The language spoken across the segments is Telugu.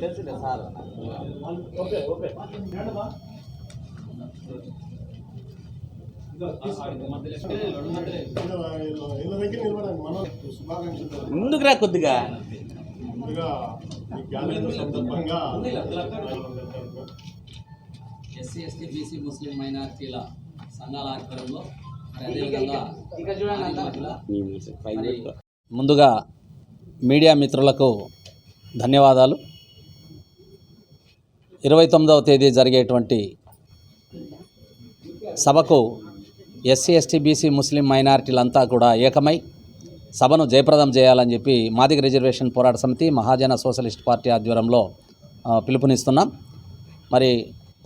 తెలుసులే సార్. Okay okay. ముందుకు రా కొద్దిగా. ఎస్సీ ఎస్టీ బీసీ ముస్లిం మైనారిటీల సంఘాల ఆధ్వర్యంలో ముందుగా మీడియా మిత్రులకు ధన్యవాదాలు. ఇరవై తొమ్మిదవ తేదీ జరిగేటువంటి సభకు ఎస్సీ ఎస్టీ బీసీ ముస్లిం మైనారిటీలంతా కూడా ఏకమై సభను జయప్రదం చేయాలని చెప్పి మాదిగ రిజర్వేషన్ పోరాట సమితి మహాజన సోషలిస్ట్ పార్టీ ఆధ్వర్యంలో పిలుపునిస్తున్నాం. మరి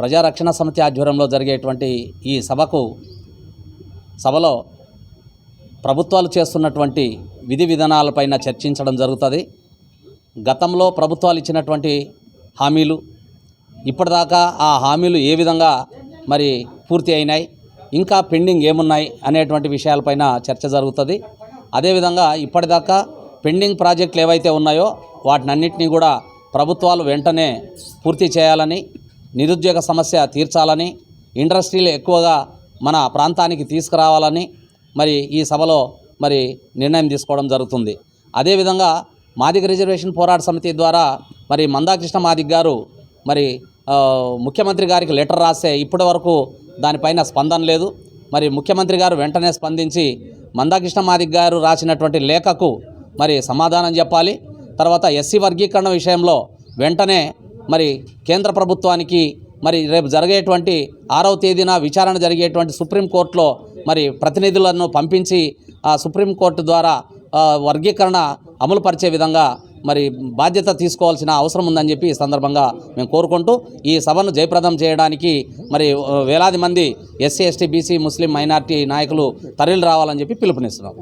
ప్రజారక్షణ సమితి ఆధ్వర్యంలో జరిగేటువంటి ఈ సభకు సభలో ప్రభుత్వాలు చేస్తున్నటువంటి విధి విధానాలపైన చర్చించడం జరుగుతుంది. గతంలో ప్రభుత్వాలు ఇచ్చినటువంటి హామీలు ఇప్పటిదాకా ఆ హామీలు ఏ విధంగా మరి పూర్తి అయినాయి ఇంకా పెండింగ్ ఏమున్నాయి అనేటువంటి విషయాలపైన చర్చ జరుగుతుంది. అదేవిధంగా ఇప్పటిదాకా పెండింగ్ ప్రాజెక్టులు ఏవైతే ఉన్నాయో వాటినన్నింటినీ కూడా ప్రభుత్వాలు వెంటనే పూర్తి చేయాలని నిరుద్యోగ సమస్య తీర్చాలని ఇండస్ట్రీలు ఎక్కువగా మన ప్రాంతానికి తీసుకురావాలని మరి ఈ సభలో మరి నిర్ణయం తీసుకోవడం జరుగుతుంది. అదేవిధంగా మాదిగ రిజర్వేషన్ పోరాట సమితి ద్వారా మరి మందాకృష్ణ మాదిగ్ గారు మరి ముఖ్యమంత్రి గారికి లెటర్ రాసే ఇప్పటి వరకు దానిపైన స్పందన లేదు. మరి ముఖ్యమంత్రి గారు వెంటనే స్పందించి మందాకృష్ణ మాదిక్ గారు రాసినటువంటి లేఖకు మరి సమాధానం చెప్పాలి. తర్వాత ఎస్సీ వర్గీకరణ విషయంలో వెంటనే మరి కేంద్ర ప్రభుత్వానికి మరి రేపు జరిగేటువంటి ఆరవ తేదీన విచారణ జరిగేటువంటి సుప్రీంకోర్టులో మరి ప్రతినిధులను పంపించి ఆ సుప్రీంకోర్టు ద్వారా వర్గీకరణ అమలు పరిచే విధంగా మరి బాధ్యత తీసుకోవాల్సిన అవసరం ఉందని చెప్పి ఈ సందర్భంగా మేము కోరుకుంటూ ఈ సభను జయప్రదం చేయడానికి మరి వేలాది మంది ఎస్సీ ఎస్టీ బీసీ ముస్లిం మైనార్టీ నాయకులు తరలి రావాలని చెప్పి పిలుపునిస్తున్నాం.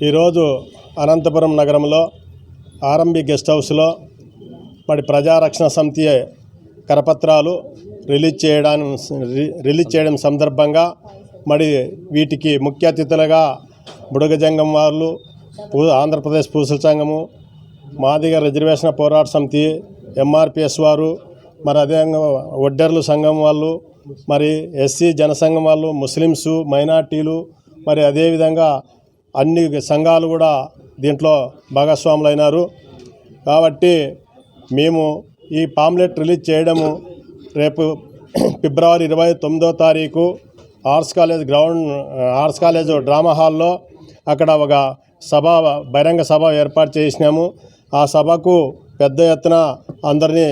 ఈరోజు అనంతపురం నగరంలో ఆర్ఎంబి గెస్ట్ హౌస్లో మరి ప్రజారక్షణ సమితి కరపత్రాలు రిలీజ్ చేయడానికి రి- రిలీజ్ చేయడం సందర్భంగా మరి వీటికి ముఖ్య అతిథులుగా బుడగజంగం వాళ్ళు ఆంధ్రప్రదేశ్ పూసల సంఘము మాదిగ రిజర్వేషన్ పోరాట సమితి ఎంఆర్పిఎస్ వారు మరి అదేవిధంగా ఒడ్డర్లు సంఘం వాళ్ళు మరి ఎస్సీ జనసంఘం వాళ్ళు ముస్లిమ్స్ మైనార్టీలు మరి అదేవిధంగా అన్ని సంఘాలు కూడా దీంట్లో భాగస్వాములైనారు. కాబట్టి మేము ఈ పాంప్లెట్ రిలీజ్ చేయడము రేపు ఫిబ్రవరి ఇరవై తొమ్మిదో తారీఖు arts college ground arts college drama హాల్లో అక్కడ ఒక సభ బహిరంగ సభ ఏర్పాటు చేసినాము. ఆ సభకు పెద్ద ఎత్తున అందరినీ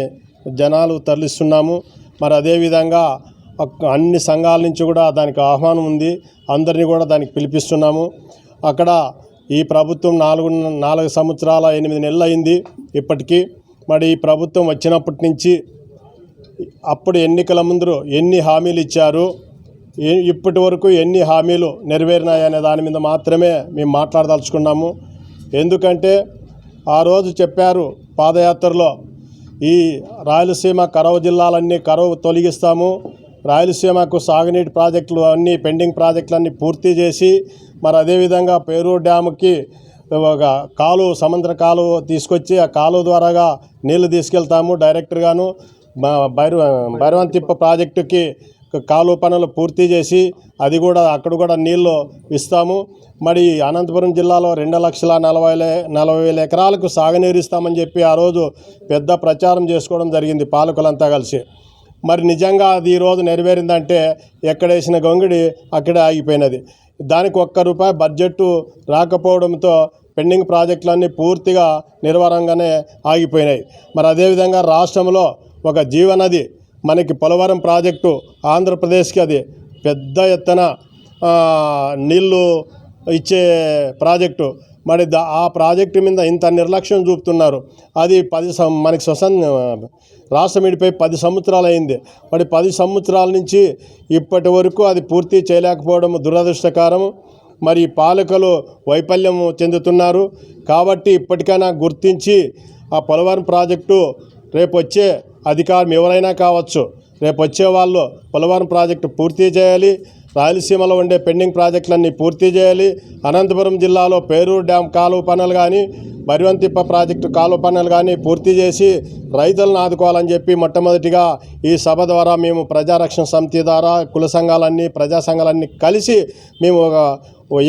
జనాలు తరలిస్తున్నాము. మరి అదేవిధంగా అన్ని సంఘాల నుంచి కూడా దానికి ఆహ్వానం ఉంది. అందరినీ కూడా దానికి పిలిపిస్తున్నాము. అక్కడ ఈ ప్రభుత్వం నాలుగు నాలుగు సంవత్సరాల ఎనిమిది నెలలు అయింది ఇప్పటికీ. మరి ఈ ప్రభుత్వం వచ్చినప్పటి నుంచి అప్పుడు ఎన్నికల ముందు ఎన్ని హామీలు ఇచ్చారు? ఇప్పటి వరకు ఎన్ని హామీలు నెరవేరినాయనే దాని మీద మాత్రమే మేము మాట్లాడదలుచుకున్నాము. ఎందుకంటే ఆ రోజు చెప్పారు పాదయాత్రలో ఈ రాయలసీమ కరవు జిల్లాలన్నీ కరవు తొలగిస్తాము. రాయలసీమకు సాగునీటి ప్రాజెక్టులు అన్నీ పెండింగ్ ప్రాజెక్టులన్నీ పూర్తి చేసి మరి అదేవిధంగా పేరూరు డ్యాముకి ఒక కాలువ సముద్ర కాలువ తీసుకొచ్చి ఆ కాలువ ద్వారాగా నీళ్ళు తీసుకెళ్తాము డైరెక్టర్గాను. మా భైరవ భైరవంతిప్ప ప్రాజెక్టుకి కాలువ పనులు పూర్తి చేసి అది కూడా అక్కడ కూడా నీళ్ళు ఇస్తాము. మరి అనంతపురం జిల్లాలో రెండు లక్షల నలభై నలభై వేల ఎకరాలకు సాగునీరు ఇస్తామని చెప్పి ఆ రోజు పెద్ద ప్రచారం చేసుకోవడం జరిగింది పాలకులంతా కలిసి. మరి నిజంగా అది ఈరోజు నెరవేరిందంటే ఎక్కడేసిన గొంగిడి అక్కడే ఆగిపోయినది. దానికి ఒక్క రూపాయి బడ్జెట్ రాకపోవడంతో పెండింగ్ ప్రాజెక్టులన్నీ పూర్తిగా నిర్వరంగానే ఆగిపోయినాయి. మరి అదేవిధంగా రాష్ట్రంలో ఒక జీవనది మనకి పోలవరం ప్రాజెక్టు ఆంధ్రప్రదేశ్కి అది పెద్ద ఎత్తున నీళ్ళు నీళ్ళు ఇచ్చే ప్రాజెక్టు. మరి దా ఆ ప్రాజెక్టు మీద ఇంత నిర్లక్ష్యం చూపుతున్నారు. అది పది సం మనకి స్వసం రాష్ట్రం విడిపోయి పది సంవత్సరాలు అయింది మరి పది సంవత్సరాల నుంచి ఇప్పటి వరకు అది పూర్తి చేయలేకపోవడం దురదృష్టకరం. మరి పాలకులు వైఫల్యం చెందుతున్నారు. కాబట్టి ఇప్పటికైనా గుర్తించి ఆ పోలవరం ప్రాజెక్టు రేపు వచ్చే అధికారం ఎవరైనా కావచ్చు. రేపు వచ్చే వాళ్ళు పోలవరం ప్రాజెక్టు పూర్తి చేయాలి. రాయలసీమలో ఉండే పెండింగ్ ప్రాజెక్టులన్నీ పూర్తి చేయాలి. అనంతపురం జిల్లాలో పేరూరు డ్యామ్ కాలువ పనులు కానీ బరివంతిప్ప ప్రాజెక్టు కాలువ పనులు కానీ పూర్తి చేసి రైతులను ఆదుకోవాలని చెప్పి మొట్టమొదటిగా ఈ సభ ద్వారా మేము ప్రజారక్షణ సమితి ద్వారా కుల సంఘాలన్నీ ప్రజా సంఘాలన్నీ కలిసి మేము ఒక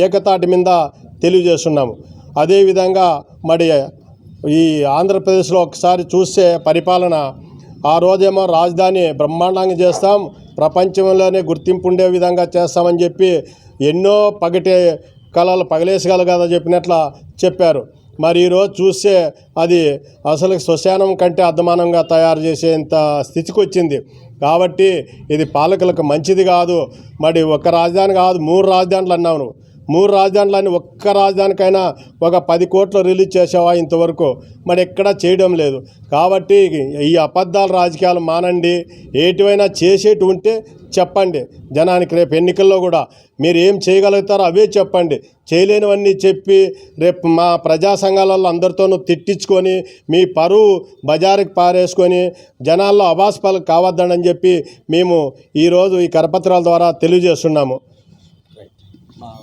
ఏకతాటి మీద తెలియజేస్తున్నాము. అదేవిధంగా మరి ఈ ఆంధ్రప్రదేశ్లో ఒకసారి చూస్తే పరిపాలన ఆ రోజేమో రాజధాని బ్రహ్మాండంగా చేస్తాం ప్రపంచంలోనే గుర్తింపు ఉండే విధంగా చేస్తామని చెప్పి ఎన్నో పగటి కళలు పగలేసగల కదా చెప్పినట్ల చెప్పారు. మరి ఈరోజు చూస్తే అది అసలు శ్మశానం కంటే అద్దమానంగా తయారు చేసేంత స్థితికి వచ్చింది కాబట్టి ఇది పాలకులకు మంచిది కాదు. మరి ఒక రాజధాని కాదు మూడు రాజధానులు అన్నావు నువ్వు. మూడు రాజధానులని ఒక్క రాజధానికైనా ఒక పది కోట్లు రిలీజ్ చేసావా ఇంతవరకు? మరి ఎక్కడా చేయడం లేదు. కాబట్టి ఈ అబద్ధాల రాజకీయాలు మానండి. ఏటివైనా చేసేటి ఉంటే చెప్పండి. జనానికి రేపు ఎన్నికల్లో కూడా మీరు ఏం చేయగలుగుతారో అవే చెప్పండి. చేయలేనివన్నీ చెప్పి రేపు మా ప్రజా సంఘాలలో అందరితోనూ తిట్టించుకొని మీ పరువు బజారుకి పారేసుకొని జనాల్లో అవాస్పాలకు కావద్దని చెప్పి మేము ఈరోజు ఈ కరపత్రాల ద్వారా తెలియజేస్తున్నాము.